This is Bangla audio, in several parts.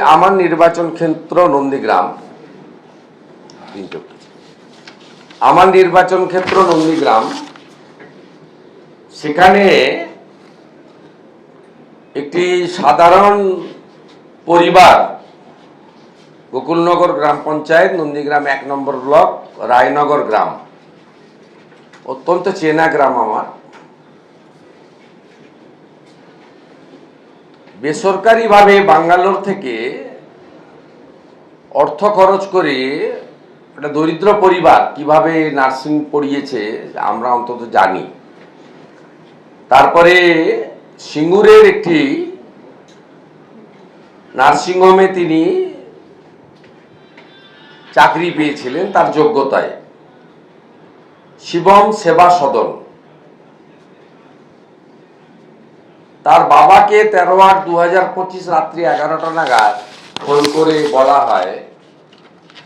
আমার নির্বাচন ক্ষেত্র নন্দীগ্রাম। আমার নির্বাচন ক্ষেত্র নন্দীগ্রাম। সেখানে একটি সাধারণ পরিবার গোকুলনগর গ্রাম পঞ্চায়েত, নন্দীগ্রাম এক নম্বর ব্লক, রায়নগর গ্রাম। অত্যন্ত চেনা গ্রাম আমার। বেসরকারিভাবে বাঙ্গালোর থেকে অর্থ খরচ করে একটা দরিদ্র পরিবার কীভাবে নার্সিং পড়িয়েছে আমরা অন্তত জানি। তারপরে সিঙ্গুরের একটি নার্সিংহোমে তিনি চাকরি পেয়েছিলেন তার যোগ্যতায়। শিবম সেবা সদন। তার বাবাকে তেরো আট দু হাজার পঁচিশ রাত্রি এগারোটা নাগাদ ফোন করে বলা হয়,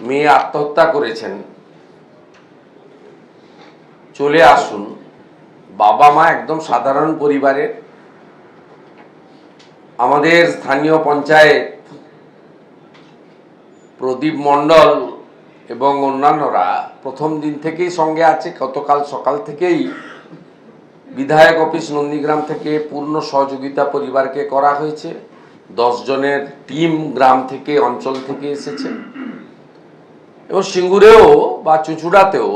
মেয়ে আত্মহত্যা করেছেন। চলে আসুন। বাবা মা একদম সাধারণ পরিবারের। আমাদের স্থানীয় পঞ্চায়েত প্রদীপ মণ্ডল এবং অন্যান্যরা প্রথম দিন থেকেই সঙ্গে আছে, গতকাল সকাল থেকেই বিধায়ক অফিস নন্দীগ্রাম থেকে পূর্ণ সহযোগিতা পরিবারকে করা হয়েছে। জনের টিম গ্রাম থেকে, অঞ্চল থেকে এসেছে। এবং সিঙ্গুরেও বা চুঁচুড়াতেও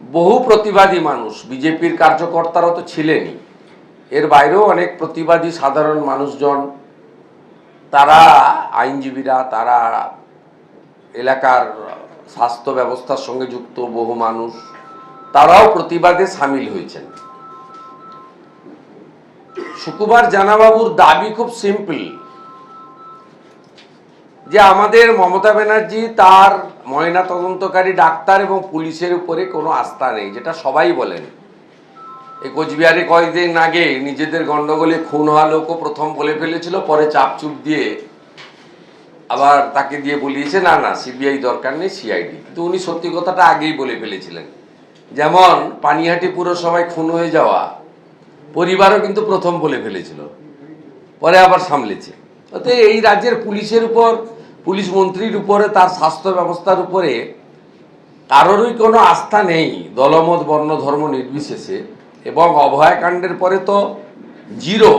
বহু প্রতিবাদী মানুষ, বিজেপির কার্যকর্তারা তো ছিলেনই। এর বাইরেও অনেক প্রতিবাদী সাধারণ মানুষজন, তারা আইনজীবীরা, তারা এলাকার স্বাস্থ্য ব্যবস্থার সঙ্গে যুক্ত বহু মানুষ তারাও প্রতিবাদে সামিল হয়েছেন। সুকুমার জানাবাবুর দাবি খুব সিম্পল, যে আমাদের মমতা ব্যানার্জি তার ময়না তদন্তকারী ডাক্তার এবং পুলিশের উপরে কোনো আস্থা নেই, যেটা সবাই বলেন। এই কোচবিহারে কয়েকদিন আগে নিজেদের গণ্ডগোলে খুন হওয়া লোকও প্রথম বলে ফেলেছিল, পরে চাপচুপ দিয়ে আবার তাকে দিয়ে বলিয়েছে, না না, সিবিআই দরকার নেই, সিআইডি। কিন্তু উনি সত্যি কথাটা আগেই বলে ফেলেছিলেন। যেমন পানিহাটি পুরসভায় খুন হয়ে যাওয়া, পরিবারও কিন্তু প্রথম বলে ফেলেছিল। পরে আবার সামলেছে। অতএব এই রাজ্যের পুলিশের উপর, পুলিশ মন্ত্রীর উপরে, তার স্বাস্থ্য ব্যবস্থার উপরে কারোরই কোনো আস্থা নেই দলমত, বর্ণ, ধর্ম নির্বিশেষে। এবং অভয়াকাণ্ডের পরে তো জিরো।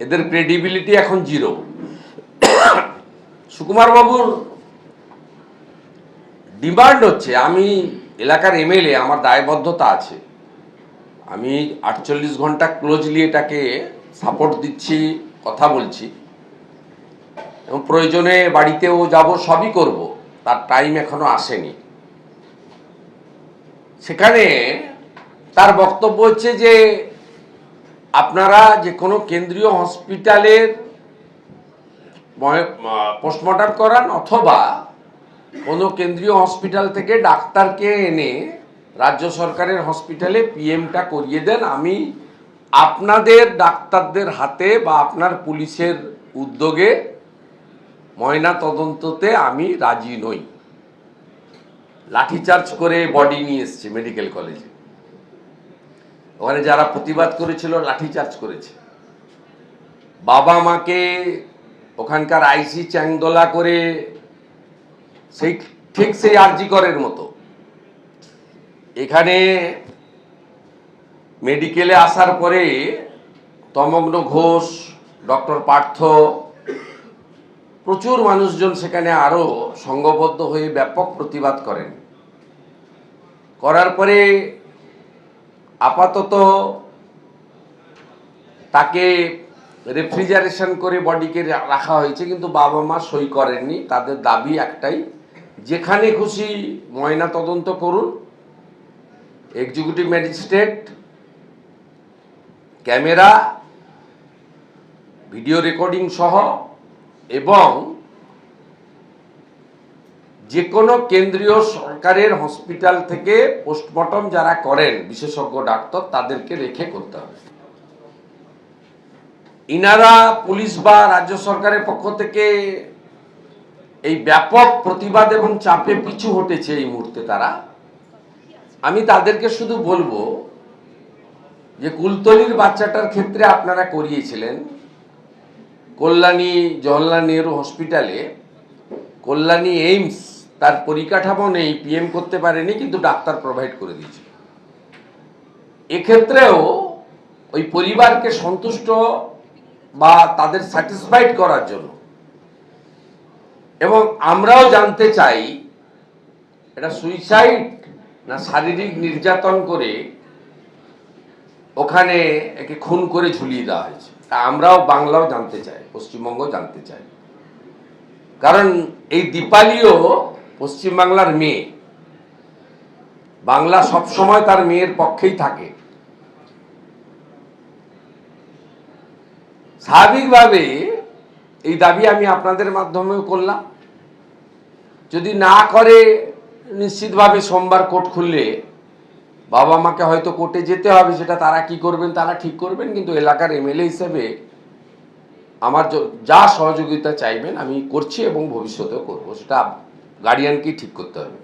এদের ক্রেডিবিলিটি এখন জিরো। সুকুমার বাবুর ডিমান্ড হচ্ছে। আমি এলাকার এমএলএ আমার দায়বদ্ধতা আছে। আমি আটচল্লিশ ঘণ্টা ক্লোজলি এটাকে সাপোর্ট দিচ্ছি, কথা বলছি। এবং প্রয়োজনে বাড়িতেও যাব, সবই করব। তার টাইম এখনও আসেনি। সেখানে তার বক্তব্য হচ্ছে যে, আপনারা যে কোনো কেন্দ্রীয় হসপিটালের পোস্টমর্টম করান অথবা কোনো কেন্দ্রীয় হসপিটাল থেকে ডাক্তারকে এনে রাজ্য সরকারের হসপিটালে পিএমটা করিয়ে দেন। আমি আপনাদের ডাক্তারদের হাতে বা আপনার পুলিশের উদ্যোগে ময়না তদন্ততে আমি রাজি নই। লাঠিচার্জ করে বডি নিয়ে এসছে মেডিকেল কলেজে। ওখানে যারা প্রতিবাদ করেছিল, লাঠিচার্জ করেছে। বাবা মাকে ওখানকার আইসি চ্যাংদোলা করে সেই ঠিক সেই আরজি করের মতো। এখানে মেডিকেলে আসার পরে তমগ্ন ঘোষ, ডক্টর পার্থ, প্রচুর মানুষজন সেখানে আরও সংঘবদ্ধ হয়ে ব্যাপক প্রতিবাদ করেন। করার পরে আপাতত তাকে রেফ্রিজারেশন করে বডিকে রাখা হয়েছে, কিন্তু বাবা মা সই করেননি। তাদের দাবি একটাই যেখানে খুশি ময়না তদন্ত করুন executive magistrate camera video recording সহ, এবং যে কোনো কেন্দ্রীয় সরকারের হসপিটাল থেকে পোস্টমর্টম যারা করেন, বিশেষজ্ঞ ডাক্তার, তাদেরকে রেখে করতে হবে। ইনারা পুলিশ বা রাজ্য সরকারের পক্ষ থেকে এই ব্যাপক প্রতিবাদ এবং চাপে পিছু হটেছে এই মুহূর্তে তারা। আমি তাদেরকে শুধু বলব যে কুলতলির বাচ্চাটার ক্ষেত্রে আপনারা করিয়েছিলেন। কল্যাণী জওহরলাল নেহরু হসপিটালে কল্যাণী এইমস তার পরিকাঠামো নেই, পিএম করতে পারেনি, কিন্তু ডাক্তার প্রোভাইড করে দিয়েছে। এক্ষেত্রেও ওই পরিবারকে সন্তুষ্ট বা তাদের স্যাটিসফাইড করার জন্য এবং আমরাও জানতে চাই, এটা সুইসাইড না শারীরিক নির্যাতন করে ওখানে একে খুন করে ঝুলিয়ে দেওয়া হয়েছে। তা আমরাও বাংলাও জানতে চাই পশ্চিমবঙ্গ জানতে চাই। কারণ এই দীপালিও পশ্চিমবাংলার মেয়ে। বাংলা সবসময় তার মেয়ের পক্ষেই থাকে। স্বাভাবিকভাবে এই দাবি আমি আপনাদের মাধ্যমেও করলাম। যদি না করে, নিশ্চিতভাবে সোমবার কোর্ট খুললে, বাবা মাকে হয়তো কোর্টে যেতে হবে, সেটা তারা কি করবেন, তারা ঠিক করবেন, কিন্তু এলাকার এমএলএ হিসেবে আমার যা সহযোগিতা চাইবেন, আমি করছি এবং ভবিষ্যতেও করব, সেটা গার্ডিয়ানকেই ঠিক করতে হবে।